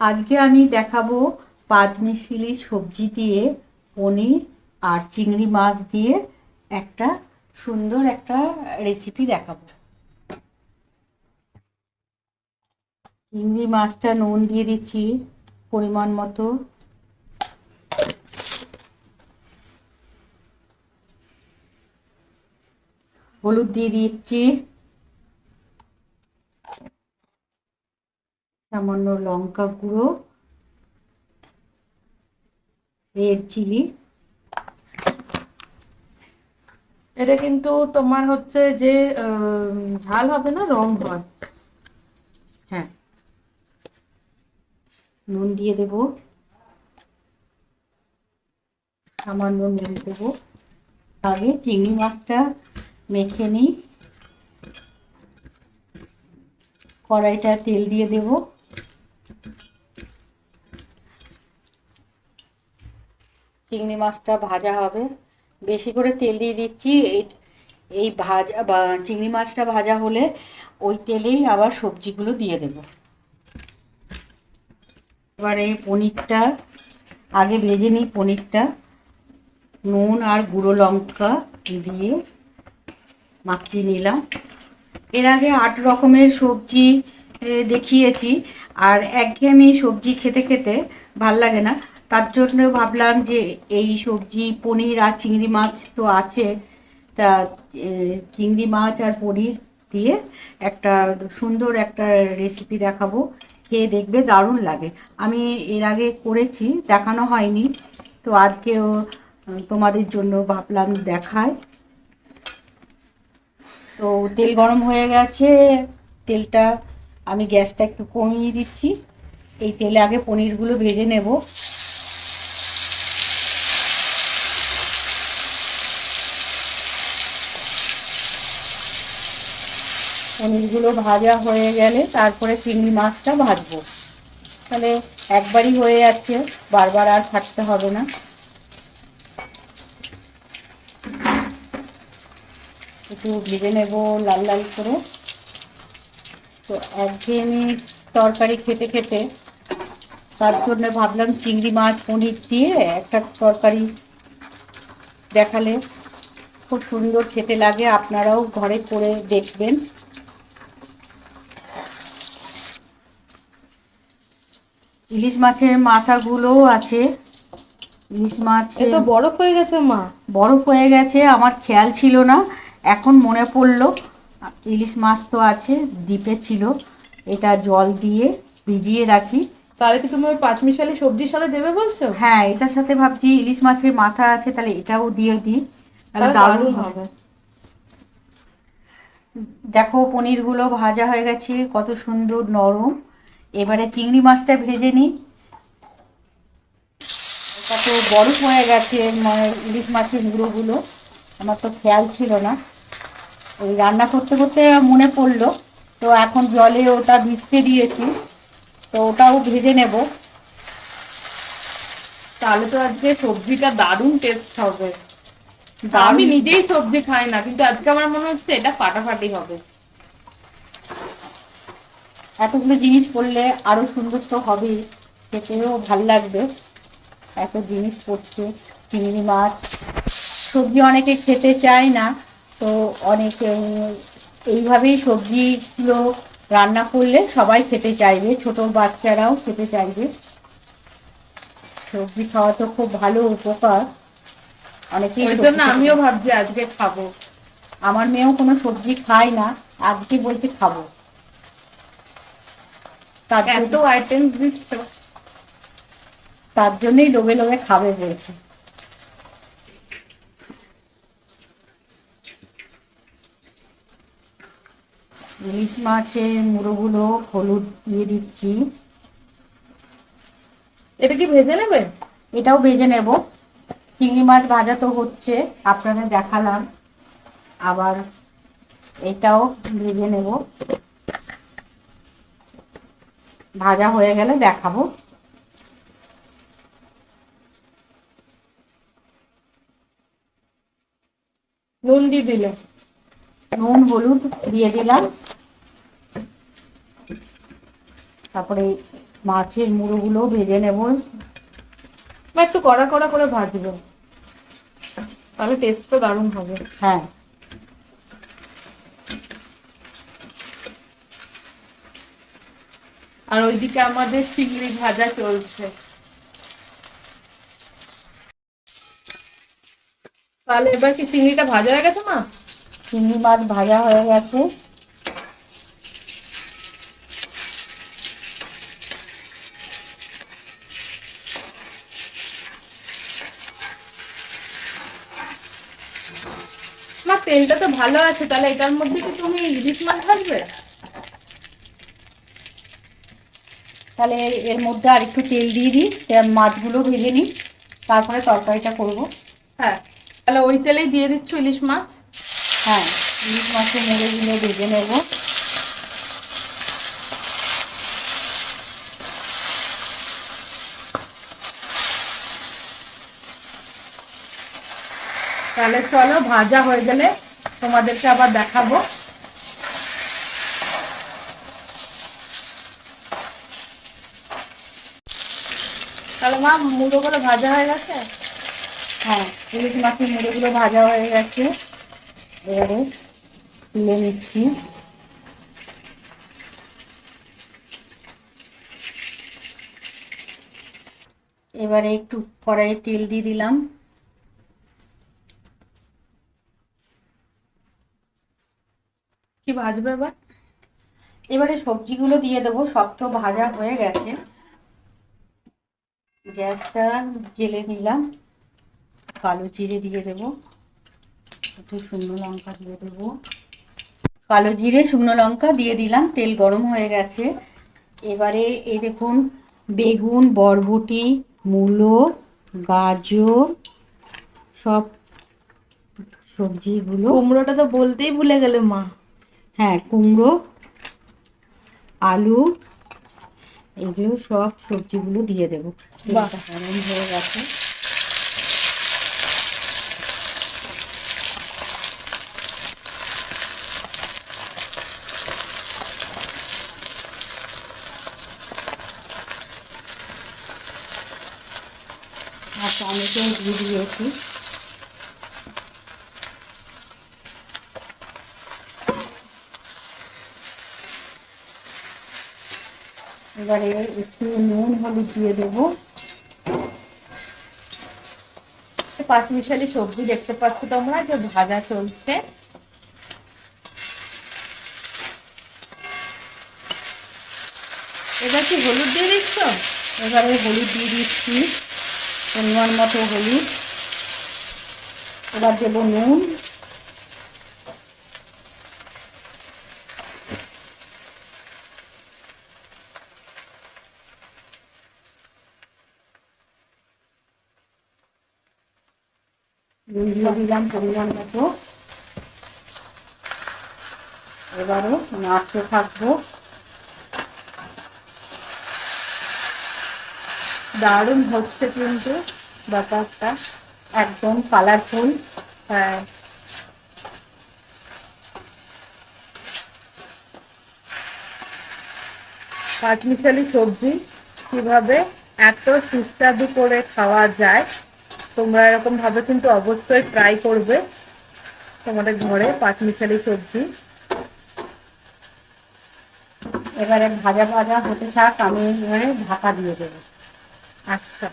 আজকে আমি দেখাবো পাঁচমিশালি সবজি দিয়ে পনির আর চিংড়ি মাছ দিয়ে একটা সুন্দর একটা রেসিপি দেখাবো। চিংড়ি মাছটা নুন দিয়ে দিচ্ছি পরিমাণ মতো। হলুদ দিয়ে দিচ্ছি। সামান্য লঙ্কা গুঁড়ো রেড চিলি এটা কিন্তু তোমার হচ্ছে যে ঝাল হবে না, রং হয়। হ্যাঁ। নুন দিয়ে দেব। সামান্য নুন দেব। আগে চিংড়ি মাছটা মেখে নিই। কড়াইটা তেল দিয়ে দেব। চিংড়ি মাছটা ভাজা হবে। বেশি করে তেল দিয়ে দিচ্ছি। এই এই ভাজা, বা চিংড়ি মাছটা ভাজা হলে ওই তেলেই আবার সবজিগুলো দিয়ে দেব। এবার এই পনিরটা, আগে ভেজে নিই পনিরটা। নুন আর গুঁড়ো লঙ্কা দিয়ে মাখিয়ে নিলাম। এর আগে আট রকমের সবজি দেখিয়েছি। আর একঘেয়ে একঘেয়েমি সবজি খেতে খেতে ভালো লাগে না। তার জন্য ভাবলাম যে এই সবজি, পনির আর চিংড়ি মাছ তো আছে। তা চিংড়ি মাছ আর পনির দিয়ে একটা সুন্দর একটা রেসিপি দেখাবো। খেয়ে দেখবে, দারুণ লাগে। আমি এর আগে করেছি, দেখানো হয়নি। তো আজকেও তোমাদের জন্য ভাবলাম দেখায় তো তেল গরম হয়ে গেছে। তেলটা আমি গ্যাসটা একটু কমিয়ে দিচ্ছি। এই তেলে আগে পনিরগুলো ভেজে নেব। পনিরগুলো ভাজা হয়ে গেলে তারপরে চিংড়ি মাছটা ভাজবো। তাহলে একবারই হয়ে যাচ্ছে, বারবার আর খাটতে হবে না। একটু ভেজে নেব লাল লাল করে। তো একঘেয়েমি তরকারি খেতে খেতে তার জন্য ভাবলাম চিংড়ি মাছ, পনির দিয়ে একটা তরকারি দেখালে খুব সুন্দর খেতে লাগে। আপনারাও ঘরে করে দেখবেন। ইলিশ মাছের মাথাগুলোও আছে। ইলিশ মাছ তো বরফ হয়ে গেছে মা। বরফ হয়ে গেছে আমার খেয়াল ছিল না। এখন মনে পড়ল ইলিশ মাছ তো আছে দ্বীপে ছিল। এটা জল দিয়ে ভিজিয়ে রাখি। তাহলে কি তুমি ওই পাঁচমিশালি সবজির সাথে দেবে বলছো? হ্যাঁ এটার সাথে ভাবছি ইলিশ মাছের মাথা আছে তাহলে এটাও দিয়ে দিই। তাহলে দারুণ হবে। দেখো পনিরগুলো ভাজা হয়ে গেছে কত সুন্দর নরম। এবারে চিংড়ি মাছটা ভেজে নিই। এটা তো বরফ হয়ে গেছে মানে ইলিশ মাছের মুড়োগুলো আমার তো খেয়াল ছিল না। ওই রান্না করতে করতে মনে পড়ল। তো এখন জলে ওটা ভিজতে দিয়েছি। তো ওটাও ভেজে নেব। তাহলে তো আজকে সবজিটা দারুণ টেস্ট হবে। আমি নিজেই সবজি খাই না কিন্তু আজকে আমার মনে হচ্ছে এটা ফাটাফাটি হবে। এতগুলো জিনিস পড়লে আরও সুন্দর তো হবেই। খেতেও ভালো লাগবে। এত জিনিস পড়ছে চিংড়ি মাছ। সবজি অনেকে খেতে চায় না তো অনেকে এইভাবেই সবজিগুলো রান্না করলে সবাই খেতে চাইবে ছোট বাচ্চারাও খেতে চাইবে। সবজি খাওয়া তো খুব ভালো উপকার। খেতে আমিও ভাবছি আজকে খাব। আমার মেয়েও কোনো সবজি খায় না আজকে বলছে খাব। তার এত আইটেম দিচ্ছ তার জন্যই লোভে লোভে খাবে বলছে। ইলিশ মাছের মুড়োগুলো হলুদ দিয়ে দিচ্ছি। এটা কি ভেজে নেবে? এটাও ভেজে নেব। চিংড়ি মাছ ভাজা তো হচ্ছে আপনাদের দেখালাম। আবার এটাও ভেজে নেব। ভাজা হয়ে গেলে দেখাবো। নুন দিয়ে দিলে। নুন হলুদ দিয়ে দিলাম। তারপরে মাছের মুড়োগুলো ভেজে নেব। একটু কড়া কড়া করে ভাজবো। তাহলে টেস্টটা দারুণ হবে। হ্যাঁ। আর ওইদিকে আমাদের চিংড়ি ভাজা চলছে। তাহলে এবার কি চিংড়িটা ভাজা হয়ে গেছে মা? চিংড়ি মাছ ভাজা হয়ে গেছে। মা তেলটা তো ভালো আছে তাহলে এটার মধ্যে কি তুমি ইলিশ মাছ ভাজবে? তাহলে এর- মধ্যে আর একটু তেল দিয়ে দিই মাছগুলো ভেজে নিই তারপরে তরকারিটা করব। হ্যাঁ তাহলে ওই তেলেই দিয়ে দিচ্ছ ইলিশ মাছ? হ্যাঁ ইলিশ মাছের মুড়োগুলো ভেজে নেব। তাহলে চলো ভাজা হয়ে গেলে তোমাদেরকে আবার দেখাবো। তাহলে মা মুড়ো করে ভাজা হয়ে গেছে? হ্যাঁ ইলিশ মাছের মুড়োগুলো ভাজা হয়ে গেছে। এবারে তুলে নিচ্ছি। এবারে একটু কড়াইয়ে তেল দিয়ে দিলাম। কি ভাজবে এবার? এবারে সবজিগুলো দিয়ে দেবো সব তো ভাজা হয়ে গেছে। গ্যাসটা জেলে নিলাম। কালো জিরে দিয়ে দেবো। একটু শুকনো লঙ্কা দিয়ে দেবো। কালো জিরে শুকনো লঙ্কা দিয়ে দিলাম। তেল গরম হয়ে গেছে। এবারে এই দেখুন বেগুন বরবটি মূলো গাজর সব সবজিগুলো। কুমড়োটা তো বলতেই ভুলে গেলে মা। হ্যাঁ কুমড়ো আলু এগুলো সব সবজিগুলো দিয়ে দেবো বাহ। তেলটা গরম হয়ে গেছে আর টমেটো দিয়ে দিয়েছি এবারে একটু নুন, হলুদ দিয়ে দেবো। পাঁচমিশালি সবজি দেখতে পাচ্ছ তোমরা, যে ভাজা চলছে। এবার কি হলুদ দিয়ে দিচ্ছ? এবারে হলুদ দিয়ে দিচ্ছি, পরিমাণ মতো হলুদ। এবার দেবো নুন নুন দিয়ে দিলাম, পরিমাণ মতো। এবারে নাড়তে থাকব। দারুণ হচ্ছে কিন্তু ব্যাপারটা। একদম কালারফুল হ্যাঁ। পাঁচমিশালি সবজি কীভাবে এত সুস্বাদু করে খাওয়া যায় তোমরা এরকম ভাবে কিন্তু অবশ্যই ট্রাই করবে তোমাদের ঘরে পাঁচমিশালি সবজি। এবারে ভাজা ভাজা হতে থাক, আমি এবারে ঢাকা দিয়ে দেবো। আচ্ছা।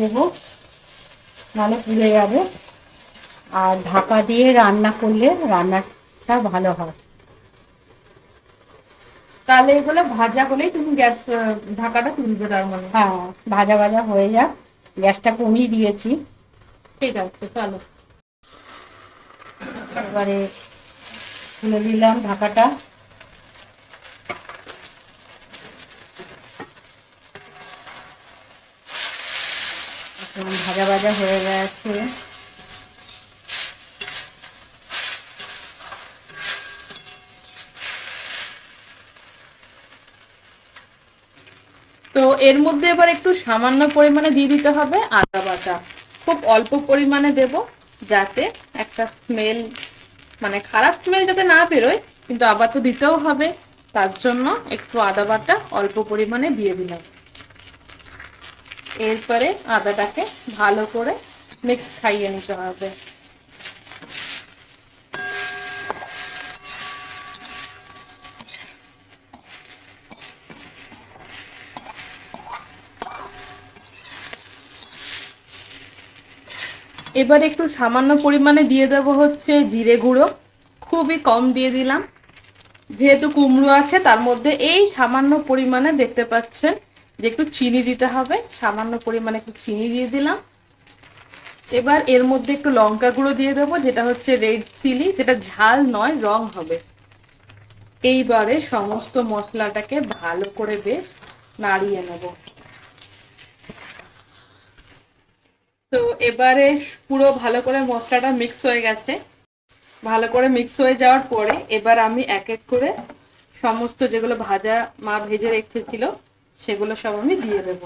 দেবো, নাহলে পুড়ে যাবে। আর ঢাকা দিয়ে রান্না করলে রান্নাটা ভালো হয়। তাহলে এগুলো ভাজা হলেই তুমি গ্যাস ঢাকাটা তুলবে তার মানে। হ্যাঁ ভাজা ভাজা হয়ে যাক। গ্যাসটা কমিয়ে দিয়েছি। ঠিক আছে চলো। এবারে খুলে দিলাম ঢাকাটা। ভাজা ভাজা হয়ে গেছে। তো এর মধ্যে এবার একটু সামান্য পরিমাণে দিয়ে দিতে হবে আদা বাটা। খুব অল্প পরিমাণে দেব যাতে একটা স্মেল মানে খারাপ স্মেল যাতে না বেরোয়, কিন্তু আবার তো দিতেও হবে। তার জন্য একটু আদা বাটা অল্প পরিমাণে দিয়ে দিলাম। এরপরে আদাটাকে ভালো করে মিক্স খাইয়ে নিতে হবে। এবার একটু সামান্য পরিমাণে দিয়ে দেবো হচ্ছে জিরে গুঁড়ো। খুবই কম দিয়ে দিলাম। যেহেতু কুমড়ো আছে, তার মধ্যে এই সামান্য পরিমাণে দেখতে পাচ্ছেন যে একটু চিনি দিতে হবে। সামান্য পরিমাণে একটু চিনি দিয়ে দিলাম। এবার এর মধ্যে একটু লঙ্কা গুঁড়ো দিয়ে দেবো, যেটা হচ্ছে রেড চিলি, যেটা ঝাল নয়, রং হবে। এইবারে সমস্ত মশলাটাকে ভালো করে বেশ নাড়িয়ে নেব। তো এবারে পুরো ভালো করে মশলাটা মিক্স হয়ে গেছে। ভালো করে মিক্স হয়ে যাওয়ার পরে এবার আমি এক এক করে সমস্ত যেগুলো ভাজা মা ভেজে রেখেছিল, সেগুলো সব আমি দিয়ে দেব।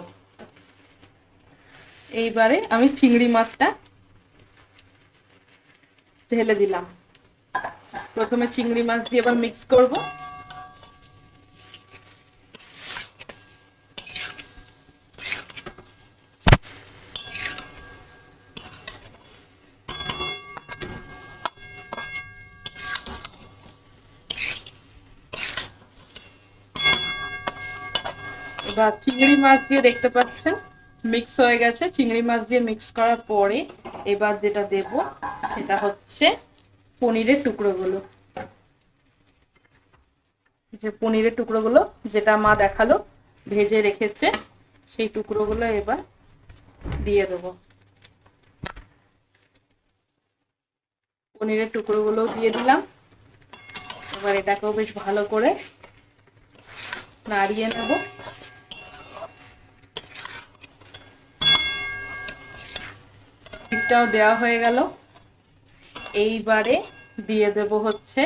এইবারে আমি চিংড়ি মাছটা ঢেলে দিলাম। প্রথমে চিংড়ি মাছ দিয়ে এবার মিক্স করব। এবার চিংড়ি মাছ দিয়ে দেখতে পাচ্ছেন? মিক্স হয়ে গেছে। চিংড়ি মাছ দিয়ে মিক্স করার পরে এবার যেটা দেব, সেটা হচ্ছে পনিরের টুকরোগুলো। যে পনিরের টুকরোগুলো যেটা মা দেখাল, ভেজে রেখেছে, সেই টুকরোগুলো এবার দিয়ে দেব। পনিরের টুকরোগুলো দিয়ে দিলাম। এবার এটাকেও বেশ ভালো করে নাড়িয়ে নেব। ডিমটাও দেওয়া হয়ে গেল। এইবারে দিয়ে দেব হচ্ছে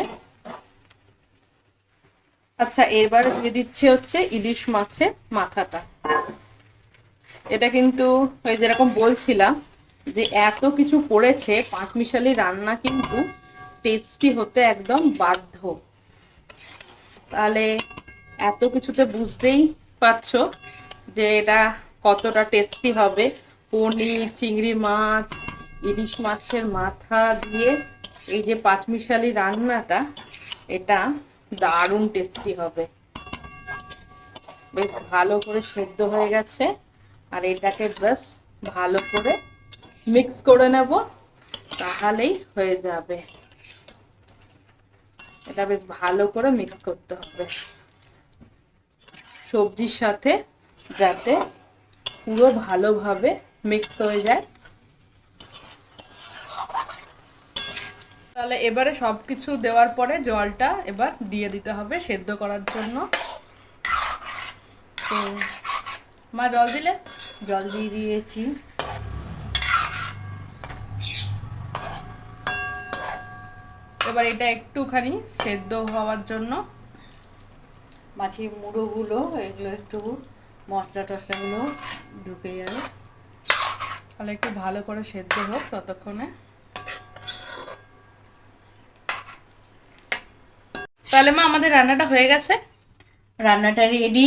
আচ্ছা এবার দিয়ে দিচ্ছে হচ্ছে ইলিশ মাছের মাথাটা। এটা কিন্তু ওই যেরকম বলছিলাম যে এত কিছু পড়েছে পাঁচমিশালি রান্না কিন্তু টেস্টি হতে একদম বাধ্য। তাহলে এত কিছুতে বুঝতেই পারছ যে এটা কতটা টেস্টি হবে। পনির, চিংড়ি মাছ ইলিশ মাছের মাথা দিয়ে এই যে পাঁচমিশালি রান্নাটা, এটা দারুণ টেস্টি হবে। বেশ ভালো করে সেদ্ধ হয়ে গেছে, আর এটাকে বেশ ভালো করে মিক্স করে নেব, তাহলেই হয়ে যাবে। এটা বেশ ভালো করে মিক্স করতে হবে। সবজির সাথে যাতে পুরো ভালোভাবে মিক্স হয়ে যায়। তাহলে এবারে সব কিছু দেওয়ার পরে জলটা এবার দিয়ে দিতে হবে সেদ্ধ করার জন্য। তো মা জল দিলে? জল দিয়ে দিয়েছি। এবার এটা একটুখানি সেদ্ধ হওয়ার জন্য। মাছের মুড়োগুলো এগুলো একটু মশলা টশলাগুলো ঢুকে যাবে। তাহলে একটু ভালো করে সেদ্ধ হোক ততক্ষণে। তাহলে মা, আমাদের রান্নাটা হয়ে গেছে। রান্নাটা রেডি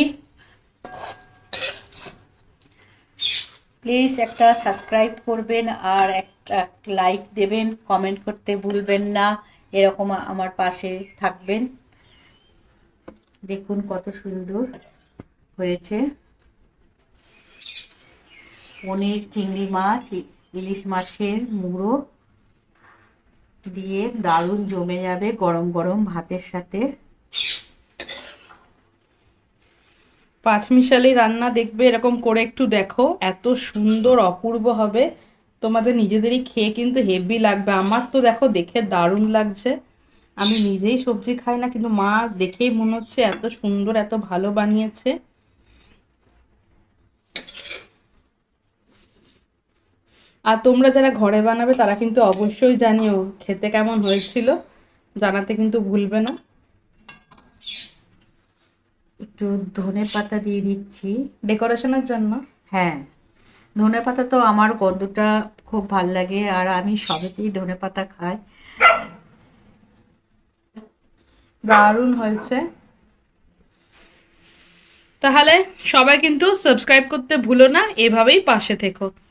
প্লিজ একটা সাবস্ক্রাইব করবেন আর একটা লাইক দেবেন কমেন্ট করতে ভুলবেন না। এরকম আমার পাশে থাকবেন। দেখুন কত সুন্দর হয়েছে। পনির, চিংড়ি মাছ, ইলিশ মাছের মুড়ো। দিয়ে দারুণ জমে যাবে গরম গরম ভাতের সাথে। পাঁচমিশালি রান্না দেখবে, এরকম করে একটু দেখো, এত সুন্দর, অপূর্ব হবে। তোমাদের নিজেদেরই খেয়ে কিন্তু হেভি লাগবে। আমার তো দেখো দেখে দারুণ লাগছে। আমি নিজেই সবজি খাই না, কিন্তু মা দেখেই মনে হচ্ছে এত সুন্দর, এত ভালো বানিয়েছে। আর তোমরা যারা ঘরে বানাবে তারা কিন্তু অবশ্যই জানিও খেতে কেমন হয়েছিল। জানাতে কিন্তু ভুলবে না। একটু ধনে পাতা দিয়ে দিচ্ছি। ডেকোরেশনের জন্য? হ্যাঁ। ধনে পাতা তো আমার গন্ধটা খুব ভালো লাগে আর আমি সবেতেই ধনে পাতা খাই। দারুণ হয়েছে। তাহলে সবাই কিন্তু সাবস্ক্রাইব করতে ভুলো না এভাবেই পাশে থেকো।